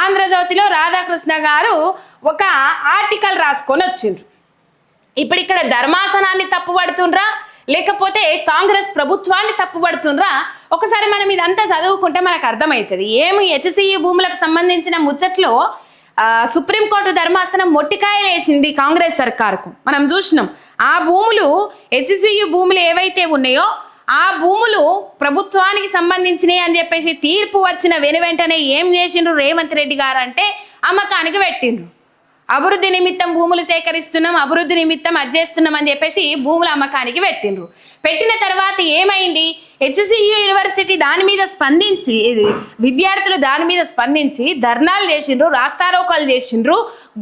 ఆంధ్రజ్యోతిలో రాధాకృష్ణ గారు ఒక ఆర్టికల్ రాసుకొని వచ్చిండ్రు. ఇప్పుడు ఇక్కడ ధర్మాసనాన్ని తప్పుపడుతుండ్రా లేకపోతే కాంగ్రెస్ ప్రభుత్వాన్ని తప్పుపడుతుండ్రా ఒకసారి మనం ఇదంతా చదువుకుంటే మనకు అర్థమవుతుంది. ఏమి హెచ్సిఈ భూములకు సంబంధించిన ముచ్చట్లో సుప్రీంకోర్టు ధర్మాసనం మొట్టికాయలేసింది కాంగ్రెస్ సర్కార్కు. మనం చూసినాం. ఆ భూములు హెచ్సియు భూములు ఏవైతే ఉన్నాయో ఆ భూములు ప్రభుత్వానికి సంబంధించినవి అని చెప్పేసి తీర్పు వచ్చిన వెను వెంటనే ఏం చేసిండ్రు రేవంత్ రెడ్డి గారు అంటే అమ్మకానికి పెట్టిండ్రు. అభివృద్ధి నిమిత్తం భూములు సేకరిస్తున్నాం అభివృద్ధి నిమిత్తం అది అని చెప్పేసి భూముల అమ్మకానికి పెట్టిండ్రు. పెట్టిన తర్వాత ఏమైంది? హెచ్సియు యూనివర్సిటీ దాని మీద స్పందించి ఇది విద్యార్థులు దాని మీద స్పందించి ధర్నాలు చేసిండ్రు రాస్తారోకాలు చేసిండ్రు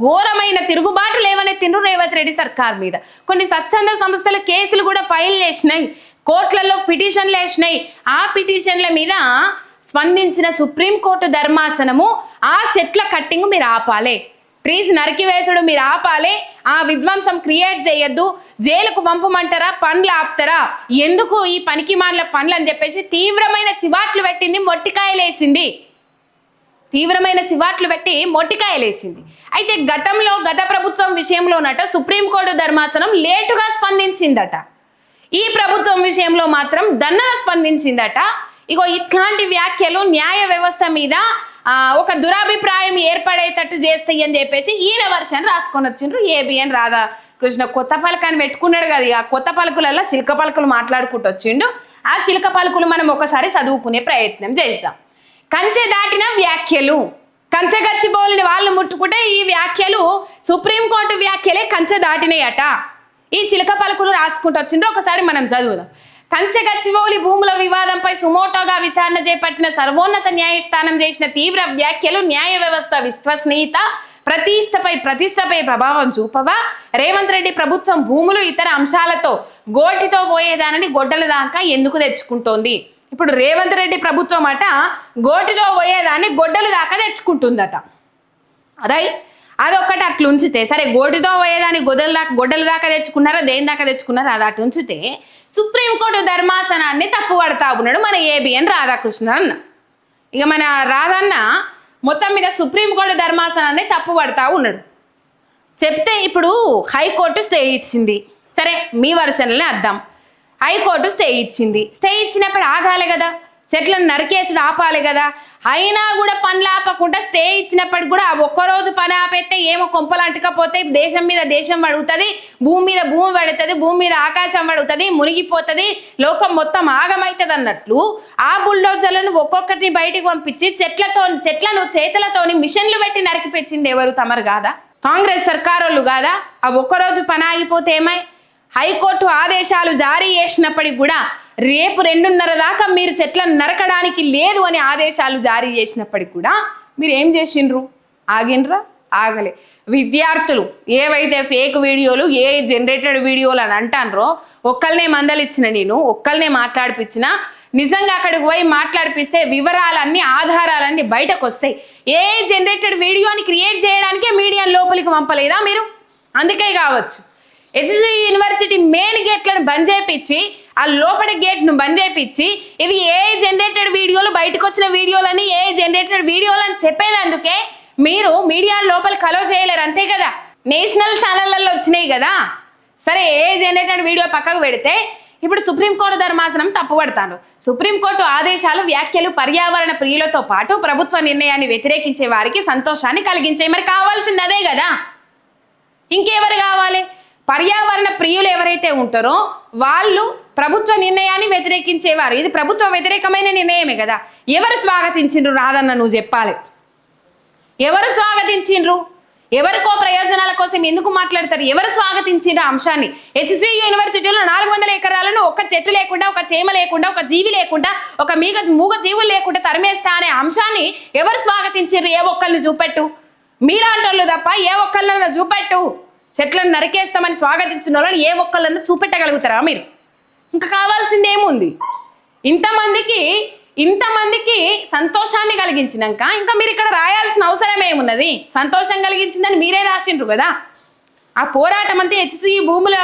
ఘోరమైన తిరుగుబాటు లేవనెత్తిండ్రు రేవంత్ రెడ్డి సర్కార్ మీద. కొన్ని స్వచ్ఛంద సంస్థల కేసులు కూడా ఫైల్ చేసినాయి. కోర్టులలో పిటిషన్లు వేసినాయి. ఆ పిటిషన్ల మీద స్పందించిన సుప్రీంకోర్టు ధర్మాసనము ఆ చెట్ల కట్టింగ్ మీరు ఆపాలి. ట్రీస్ నరికివేసుడు మీరు ఆపాలి. ఆ విధ్వంసం క్రియేట్ చేయొద్దు. జైలుకు పంపమంటారా? పండ్లు ఆపుతారా? ఎందుకు ఈ పనికి మాన్ల పండ్లు అని చెప్పేసి తీవ్రమైన చివాట్లు పెట్టింది మొట్టికాయలేసింది తీవ్రమైన చివాట్లు పెట్టి మొట్టికాయలేసింది అయితే గతంలో గత ప్రభుత్వం విషయంలోనట సుప్రీంకోర్టు ధర్మాసనం లేటుగా స్పందించిందట. ఈ ప్రభుత్వం విషయంలో మాత్రం దన్నన స్పందించిందట. ఇగో ఇట్లాంటి వ్యాఖ్యలు న్యాయ వ్యవస్థ మీద ఒక దురాభిప్రాయం ఏర్పడేటట్టు చేస్తాయి అని చెప్పేసి ఈయన వర్షన్ రాసుకొని వచ్చిండ్రు ఏబిఎన్ రాధా కృష్ణ కొత్త పలకాన్ని పెట్టుకున్నాడు కదా ఇక. ఆ కొత్త పలుకులలో శిల్క పలుకులు మాట్లాడుకుంటూ వచ్చిండు. ఆ శిల్క పలుకులు మనం ఒకసారి చదువుకునే ప్రయత్నం చేద్దాం. కంచె దాటిన వ్యాఖ్యలు. కంచె గచ్చిబౌలిని వాళ్ళు ముట్టుకుంటే ఈ వ్యాఖ్యలు సుప్రీంకోర్టు వ్యాఖ్యలే కంచె దాటినాయట. ఈ చిలక పలుకులు రాసుకుంటూ వచ్చిండ్రు. ఒకసారి మనం చదువుదాం. కంచె గచ్చిబౌలి భూముల వివాదంపై సుమోటోగా విచారణ చేపట్టిన సర్వోన్నత న్యాయస్థానం చేసిన తీవ్ర వ్యాఖ్యలు న్యాయ వ్యవస్థ విశ్వసనీయత ప్రతిష్టపై ప్రతిష్టపై ప్రభావం చూపవా? రేవంత్ రెడ్డి ప్రభుత్వం భూములు ఇతర అంశాలతో గోటితో పోయేదానని గొడ్డల దాకా ఎందుకు తెచ్చుకుంటోంది? ఇప్పుడు రేవంత్ రెడ్డి ప్రభుత్వం అట గోటితో పోయేదాన్ని గొడ్డల దాకా తెచ్చుకుంటుందట. అదై అదొక్కటి అట్లా ఉంచితే సరే గోటితో పోయేదాన్ని గొడ్డల దాకా గొడ్డల దాకా తెచ్చుకున్నారా దేని దాకా తెచ్చుకున్నారా అది అటు ఉంచితే సుప్రీంకోర్టు ధర్మాసనాన్ని తప్పు పడతా ఉన్నాడు మన ఏబిఎన్ రాధాకృష్ణ అన్న. ఇక మన రాధన్న మొత్తం మీద సుప్రీంకోర్టు ధర్మాసనాన్ని తప్పు పడతా ఉన్నాడు. చెప్తే ఇప్పుడు హైకోర్టు స్టే ఇచ్చింది. సరే మీ వర్షన్లనే అద్దాం. హైకోర్టు స్టే ఇచ్చింది. స్టే ఇచ్చినప్పుడు ఆగాలి కదా. చెట్లను నరికేసుడు ఆపాలి కదా. అయినా కూడా పనులు ఆపకుండా స్టే ఇచ్చినప్పటికి కూడా ఒక్కరోజు పని ఆపేస్తే ఏమో కొంపలు అంటకపోతే దేశం మీద దేశం పడుగుతుంది భూమి మీద భూమి పడుతుంది భూమి మీద ఆకాశం పడుగుతుంది మునిగిపోతుంది లోకం మొత్తం ఆగమవుతుంది అన్నట్లు ఆ బుల్డోజర్లను ఒక్కొక్కటి బయటికి పంపించి చెట్లతో చెట్లను చేతులతోని మిషన్లు పెట్టి నరికిపించింది ఎవరు? తమరు కాదా? కాంగ్రెస్ సర్కారోళ్ళు కాదా? ఆ ఒక్కరోజు పని ఆగిపోతే ఏమై? హైకోర్టు ఆదేశాలు జారీ చేసినప్పటికి కూడా రేపు రెండున్నర దాకా మీరు చెట్లను నరకడానికి లేదు అని ఆదేశాలు జారీ చేసినప్పటికి కూడా మీరు ఏం చేసిండ్రు? ఆగినరా ఆగలే. విద్యార్థులు ఏవైతే ఫేక్ వీడియోలు ఏ జనరేటెడ్ వీడియోలు అని అంటాన్రో ఒక్కళ్ళనే మందలిచ్చిన నేను ఒక్కళ్ళనే మాట్లాడిపించిన నిజంగా అక్కడికి పోయి మాట్లాడిపిస్తే వివరాలన్నీ ఆధారాలన్నీ బయటకు వస్తాయి ఏ జనరేటెడ్ వీడియోని క్రియేట్ చేయడానికే మీడియా లోపలికి పంపలేదా మీరు? అందుకే కావచ్చు. హెచ్జీ యూనివర్సిటీ మెయిన్ గేట్లను బంద్ చేయించి ఆ లోపల గేట్ను బంద్ చేయించి ఇవి ఏ జనరేటెడ్ వీడియోలు బయటకు వచ్చిన వీడియోలని ఏ జనరేటెడ్ వీడియోలని చెప్పేదందుకే మీరు మీడియా లోపల కలో చేయలేరు అంతే కదా? నేషనల్ ఛానళ్ళల్లో వచ్చినాయి కదా? సరే ఏ జనరేటెడ్ వీడియో పక్కకు పెడితే ఇప్పుడు సుప్రీంకోర్టు ధర్మాసనం తప్పుపడతాను. సుప్రీంకోర్టు ఆదేశాలు వ్యాఖ్యలు పర్యావరణ ప్రియులతో పాటు ప్రభుత్వ నిర్ణయాన్ని వ్యతిరేకించే వారికి సంతోషాన్ని కలిగించే మరి కావాల్సింది అదే కదా? ఇంకెవరు కావాలి? పర్యావరణ ప్రియులు ఎవరైతే ఉంటారో వాళ్ళు ప్రభుత్వ నిర్ణయాన్ని వ్యతిరేకించేవారు. ఇది ప్రభుత్వ వ్యతిరేకమైన నిర్ణయమే కదా. ఎవరు స్వాగతించిండ్రు? రాదన్న నువ్వు చెప్పాలి. ఎవరు స్వాగతించిండ్రు? ఎవరికో ప్రయోజనాల కోసం ఎందుకు మాట్లాడతారు? ఎవరు స్వాగతించిండ్రు అంశాన్ని? హెచ్సి యూనివర్సిటీలో నాలుగు వందల ఎకరాలను ఒక చెట్టు లేకుండా ఒక చేమ లేకుండా ఒక జీవి లేకుండా ఒక మీగ మూగ జీవులు లేకుండా తరిమేస్తా అనే అంశాన్ని ఎవరు స్వాగతించిండ్రు? ఏ ఒక్కరిని చూపెట్టు. మీలాంటోళ్ళు తప్ప ఏ ఒక్కళ్ళన్నా చూపెట్టు. చెట్లను నరికేస్తామని స్వాగతించిన వాళ్ళని ఏ ఒక్కళ్ళన్నా చూపెట్టగలుగుతారా మీరు? ఇంకా కావాల్సింది ఏముంది? ఇంతమందికి ఇంతమందికి సంతోషాన్ని కలిగించినాక ఇంకా మీరు ఇక్కడ రాయాల్సిన అవసరం ఏమున్నది? సంతోషం కలిగించిందని మీరే రాసిండ్రు కదా? ఆ పోరాటం అంతా హెచ్సి భూముల భూములు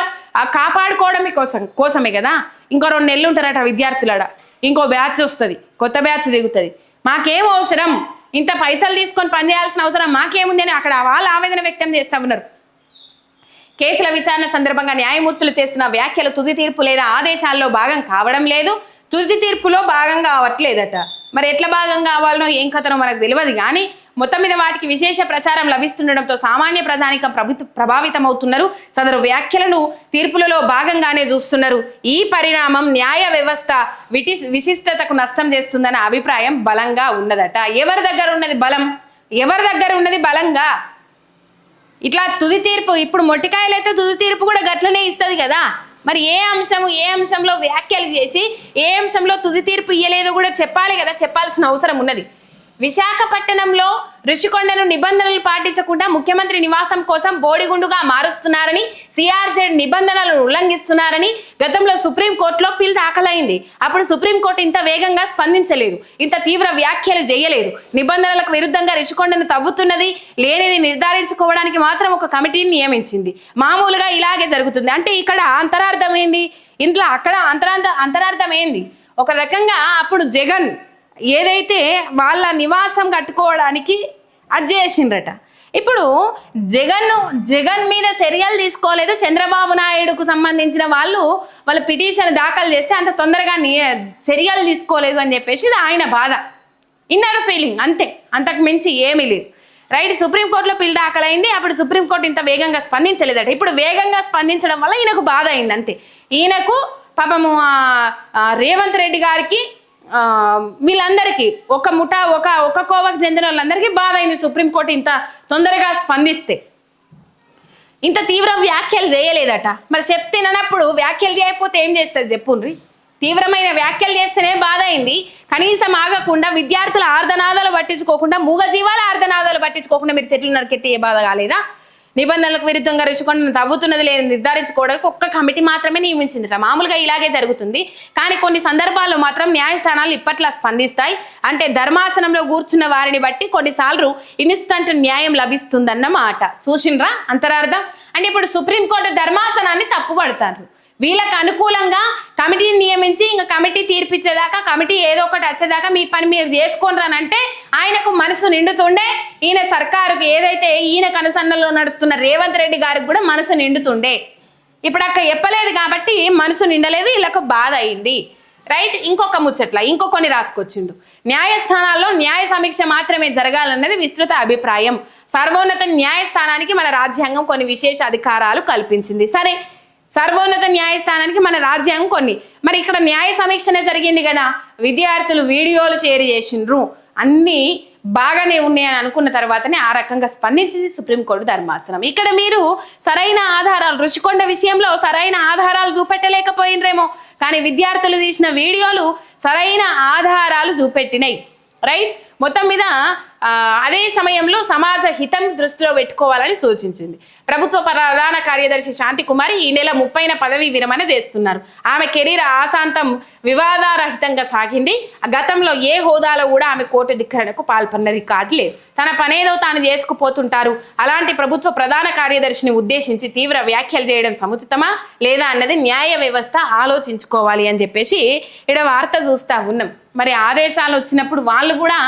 కాపాడుకోవడమే కోసం కోసమే కదా? ఇంకో రెండు నెలలు ఉంటారట విద్యార్థులడ. ఇంకో బ్యాచ్ వస్తుంది కొత్త బ్యాచ్ దిగుతుంది. మాకేం అవసరం? ఇంత పైసలు తీసుకొని పనిచేయాల్సిన అవసరం మాకేముంది అని అక్కడ వాళ్ళు ఆవేదన వ్యక్తం చేస్తా ఉన్నారు. కేసుల విచారణ సందర్భంగా న్యాయమూర్తులు చేస్తున్న వ్యాఖ్యలు తుది తీర్పు లేదా ఆదేశాల్లో భాగం కావడం లేదు. తుది తీర్పులో భాగం కావట్లేదట. మరి ఎట్లా భాగం కావాలనో ఏం కథనో మనకు తెలియదు కానీ మొత్తం మీద వాటికి విశేష ప్రచారం లభిస్తుండడంతో సామాన్య ప్రధానికం ప్రభుత్వ ప్రభావితమవుతున్నారు. సదరు వ్యాఖ్యలను తీర్పులలో భాగంగానే చూస్తున్నారు. ఈ పరిణామం న్యాయ వ్యవస్థ విటి విశిష్టతకు నష్టం చేస్తుందన్న అభిప్రాయం బలంగా ఉన్నదట. ఎవరి దగ్గర ఉన్నది బలం? ఎవరి దగ్గర ఉన్నది బలంగా? ఇట్లా తుది తీర్పు ఇప్పుడు మొట్టికాయలు అయితే తుది తీర్పు కూడా గట్లనే ఇస్తుంది కదా. మరి ఏ అంశము ఏ అంశంలో వ్యాఖ్యలు చేసి ఏ అంశంలో తుది తీర్పు ఇయ్యలేదో కూడా చెప్పాలి కదా చెప్పాల్సిన అవసరం ఉన్నది. విశాఖపట్నంలో రుషికొండను నిబంధనలు పాటించకుండా ముఖ్యమంత్రి నివాసం కోసం బోడిగుండుగా మారుస్తున్నారని సిఆర్జెడ్ నిబంధనలను ఉల్లంఘిస్తున్నారని గతంలో సుప్రీంకోర్టులో పిల్ దాఖలైంది. అప్పుడు సుప్రీంకోర్టు ఇంత వేగంగా స్పందించలేదు. ఇంత తీవ్ర వ్యాఖ్యలు చేయలేదు. నిబంధనలకు విరుద్ధంగా ఋషికొండను తవ్వుతున్నది లేనిది నిర్ధారించుకోవడానికి మాత్రం ఒక కమిటీని నియమించింది. మామూలుగా ఇలాగే జరుగుతుంది. అంటే ఇక్కడ అంతరార్థం ఏంది? ఇంట్లో అక్కడ అంతరార్థ అంతరార్థం ఏంది? ఒక రకంగా అప్పుడు జగన్ ఏదైతే వాళ్ళ నివాసం కట్టుకోవడానికి అది చేసిండ్రట. ఇప్పుడు జగన్ జగన్ మీద చర్యలు తీసుకోలేదు చంద్రబాబు నాయుడుకు సంబంధించిన వాళ్ళు వాళ్ళ పిటిషన్ దాఖలు చేస్తే అంత తొందరగా చర్యలు తీసుకోలేదు అని చెప్పేసి ఇది ఆయన బాధ. ఇన్నర్ ఫీలింగ్ అంతే. అంతకు మించి ఏమీ లేదు. రైట్ సుప్రీంకోర్టులో పిల్ దాఖలైంది. అప్పుడు సుప్రీంకోర్టు ఇంత వేగంగా స్పందించలేదట. ఇప్పుడు వేగంగా స్పందించడం వల్ల ఈయనకు బాధ అయింది అంతే. ఈయనకు పాపము రేవంత్ రెడ్డి గారికి వీళ్ళందరికీ ఒక ముఠా ఒక ఒక కోవకు చెందిన వాళ్ళందరికీ బాధ అయింది సుప్రీంకోర్టు ఇంత తొందరగా స్పందిస్తే. ఇంత తీవ్ర వ్యాఖ్యలు చేయలేదట. మరి చెప్తినప్పుడు వ్యాఖ్యలు చేయకపోతే ఏం చేస్తుంది చెప్పుండ్రి? తీవ్రమైన వ్యాఖ్యలు చేస్తేనే బాధ అయింది. కనీసం ఆగకుండా విద్యార్థుల ఆర్ధనాదాలు పట్టించుకోకుండా మూగజీవాల ఆర్ధనాదాలు పట్టించుకోకుండా మీరు చెట్లు నరికెత్తి ఏ బాధ కాలేదా? నిబంధనలకు విరుద్ధంగా రుచికొండను తవ్వుతున్నది లేదు నిర్ధారించుకోవడానికి ఒక్క కమిటీ మాత్రమే నియమించిందట. మామూలుగా ఇలాగే జరుగుతుంది. కానీ కొన్ని సందర్భాల్లో మాత్రం న్యాయస్థానాలు ఇప్పట్లా స్పందిస్తాయి. అంటే ధర్మాసనంలో కూర్చున్న వారిని బట్టి కొన్నిసార్లు ఇన్స్టంట్ న్యాయం లభిస్తుందన్నమాట చూసిండ్రా అంతరార్థం? అంటే ఇప్పుడు సుప్రీంకోర్టు ధర్మాసనాన్ని తప్పుపడతారు. వీళ్ళకు అనుకూలంగా కమిటీని నియమించి ఇంకా కమిటీ తీర్పిచ్చేదాకా కమిటీ ఏదో ఒకటి వచ్చేదాకా మీ పని మీరు చేసుకోనరానంటే ఆయనకు మనసు నిండుతుండే. ఈయన సర్కారుకు ఏదైతే ఈయనకు కనుసన్నలో నడుస్తున్న రేవంత్ రెడ్డి గారికి కూడా మనసు నిండుతుండే. ఇప్పుడు అక్కడ చెప్పలేదు కాబట్టి మనసు నిండలేదు వీళ్ళకు బాధ అయింది. రైట్? ఇంకొక ముచ్చట్ల ఇంకో కొన్ని రాసుకొచ్చిండు. న్యాయస్థానాల్లో న్యాయ సమీక్ష మాత్రమే జరగాలన్నది విస్తృత అభిప్రాయం. సర్వోన్నత న్యాయస్థానానికి మన రాజ్యాంగం కొన్ని విశేష అధికారాలు కల్పించింది. సరే సర్వోన్నత న్యాయస్థానానికి మన రాజ్యాంగం కొన్ని. మరి ఇక్కడ న్యాయ సమీక్షనే జరిగింది కదా. విద్యార్థులు వీడియోలు షేర్ చేసిండ్రు. అన్నీ బాగానే ఉన్నాయని అనుకున్న తర్వాతనే ఆ రకంగా స్పందించింది సుప్రీంకోర్టు ధర్మాసనం. ఇక్కడ మీరు సరైన ఆధారాలు రుషికొండ విషయంలో సరైన ఆధారాలు చూపెట్టలేకపోయినరేమో. కానీ విద్యార్థులు తీసిన వీడియోలు సరైన ఆధారాలు చూపెట్టినాయి. రైట్? మొత్తం మీద అదే సమయంలో సమాజ హితం దృష్టిలో పెట్టుకోవాలని సూచించింది. ప్రభుత్వ ప్రధాన కార్యదర్శి శాంతి కుమారి ఈ నెల ముప్పైన పదవి విరమణ చేస్తున్నారు. ఆమె కెరీర్ ఆశాంతం వివాదారహితంగా సాగింది. గతంలో ఏ హోదాలో కూడా ఆమె కోర్టు ధిక్కరణకు పాల్పన్న రికార్డు లేదు. తన పనేదో తాను చేసుకుపోతుంటారు. అలాంటి ప్రభుత్వ ప్రధాన కార్యదర్శిని ఉద్దేశించి తీవ్ర వ్యాఖ్యలు చేయడం సముచితమా లేదా అన్నది న్యాయ వ్యవస్థ ఆలోచించుకోవాలి అని చెప్పేసి ఇక్కడ వార్త చూస్తా ఉన్నాం. మరి ఆదేశాలు వచ్చినప్పుడు వాళ్ళు కూడా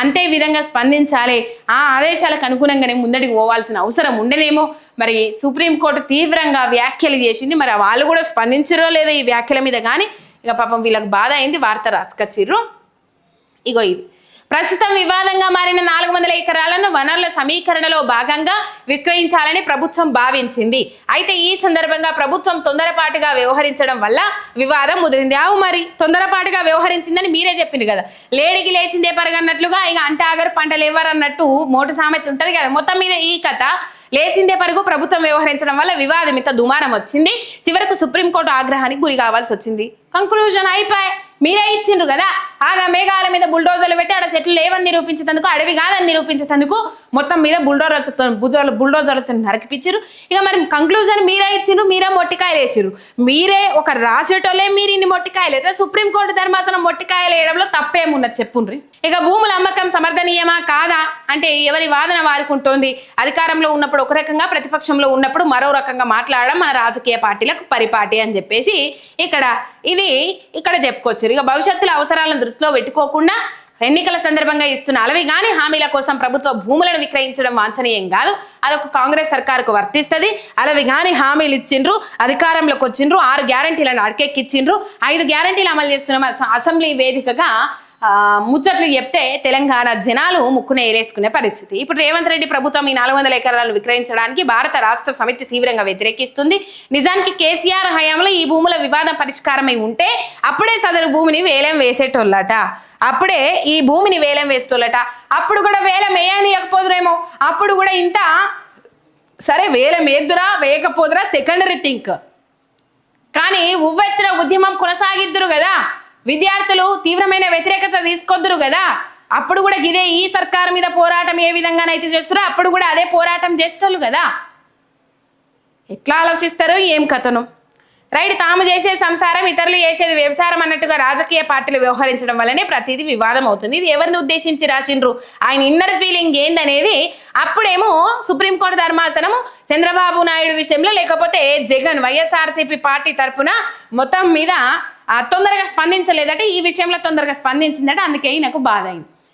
అంతే విధంగా స్పందించాలి. ఆ ఆదేశాలకు అనుగుణంగానే ముందడికి పోవాల్సిన అవసరం ఉండనేమో. మరి సుప్రీంకోర్టు తీవ్రంగా వ్యాఖ్యలు చేసింది. మరి వాళ్ళు కూడా స్పందించరో లేదో ఈ వ్యాఖ్యల మీద కానీ ఇక పాపం వీళ్ళకి బాధ అయింది. వార్త రాసుకొచ్చిర్రు. ఇగో ఇది. ప్రస్తుతం వివాదంగా మారిన నాలుగు వందల ఎకరాలను వనరుల సమీకరణలో భాగంగా విక్రయించాలని ప్రభుత్వం భావించింది. అయితే ఈ సందర్భంగా ప్రభుత్వం తొందరపాటుగా వ్యవహరించడం వల్ల వివాదం ముదిరింది. అవు మరి తొందరపాటుగా వ్యవహరించిందని మీరే చెప్పింది కదా. లేడికి లేచిందే పరగన్నట్లుగా ఇక అంటే ఆగరు పంటలు ఎవరన్నట్టు మోటు సామెత ఉంటుంది కదా. మొత్తం మీద ఈ కథ లేచిందే పరుగు ప్రభుత్వం వ్యవహరించడం వల్ల వివాదం ఇంత దుమారం వచ్చింది. చివరకు సుప్రీంకోర్టు ఆగ్రహానికి గురి కావాల్సి వచ్చింది. కంక్లూజన్ అయిపోయి. మీరే ఇచ్చిండ్రు కదా? ఆగా మేఘాల మీద బుల్డోజర్లు పెట్టి ఆడ చెట్లు లేవని నిరూపించేందుకు అడవి కాదని నిరూపించేందుకు మొత్తం మీద బుల్డోజర్లతో బుల్డోజర్ బుల్డోజర్లతో నరికిపించారు ఇక మరి కంక్లూజన్ మీరే ఇచ్చిండ్రు మీరే మొట్టికాయలు వేసిర్రు. మీరే ఒక రాసేటోళ్ళే మీరు ఇన్ని మొట్టికాయలు. అయితే సుప్రీంకోర్టు ధర్మాసనం మొట్టికాయలు వేయడంలో తప్పేమున్నది చెప్పుండ్రి. ఇక భూముల అమ్మకం సమర్థనీయమా? కాదా? అంటే ఎవరి వాదన వారుకుంటోంది? అధికారంలో ఉన్నప్పుడు ఒక రకంగా ప్రతిపక్షంలో ఉన్నప్పుడు మరో రకంగా మాట్లాడడం మన రాజకీయ పార్టీలకు పరిపాటి అని చెప్పేసి ఇక్కడ ఇది ఇక్కడ చెప్పుకోవచ్చు ఇక భవిష్యత్తులో అవసరాలను దృష్టిలో పెట్టుకోకుండా ఎన్నికల సందర్భంగా ఇస్తున్న అలవి గాని హామీల కోసం ప్రభుత్వ భూములను విక్రయించడం వాంఛనీయం కాదు. అదొక కాంగ్రెస్ సర్కారుకు వర్తిస్తుంది. అలవి గాని హామీలు ఇచ్చిండ్రు అధికారంలోకి వచ్చిండ్రు ఆరు గ్యారంటీలను అడకెక్కిచ్చిండ్రు. ఐదు గ్యారంటీలు అమలు చేస్తున్న అసెంబ్లీ వేదికగా ముచ్చట్లు చెప్తే తెలంగాణ జనాలు ముక్కున ఏలేసుకునే పరిస్థితి. ఇప్పుడు రేవంత్ రెడ్డి ప్రభుత్వం ఈ నాలుగు వందల ఎకరాలను విక్రయించడానికి భారత రాష్ట్ర సమితి తీవ్రంగా వ్యతిరేకిస్తుంది. నిజానికి కేసీఆర్ హయాంలో ఈ భూముల వివాదం పరిష్కారమై ఉంటే అప్పుడే సదరు భూమిని వేలం వేసేటోళ్ళట. అప్పుడే ఈ భూమిని వేలం వేస్తోళ్ళట అప్పుడు కూడా వేలం వేయనియకపోదురేమో. అప్పుడు కూడా ఇంత సరే వేలం వేద్దురా వేయకపోదురా సెకండరీ థింక్ కానీ ఉవ్వెత్తున ఉద్యమం కొనసాగిద్దురు కదా. విద్యార్థులు తీవ్రమైన వ్యతిరేకత తీసుకొద్దురు కదా? అప్పుడు కూడా ఇదే ఈ సర్కారు మీద పోరాటం ఏ విధంగానైతే చేస్తారో అప్పుడు కూడా అదే పోరాటం చేస్తారు కదా? ఎట్లా ఆలోచిస్తారు? ఏం కథను? రైట్ తాము చేసే సంసారం ఇతరులు చేసేది వ్యవసాయం అన్నట్టుగా రాజకీయ పార్టీలు వ్యవహరించడం వల్లనే ప్రతిదీ వివాదం అవుతుంది. ఇది ఎవరిని ఉద్దేశించి రాసిండ్రు? ఆయన ఇన్నర్ ఫీలింగ్ ఏందనేది అప్పుడేమో సుప్రీంకోర్టు ధర్మాసనము చంద్రబాబు నాయుడు విషయంలో లేకపోతే జగన్ వైఎస్ఆర్సీపీ పార్టీ తరపున మొత్తం మీద తొందరగా స్పందించలేదంటే ఈ విషయంలో తొందరగా స్పందించిందంటే అందుకే ఈయనకు బాధ అయింది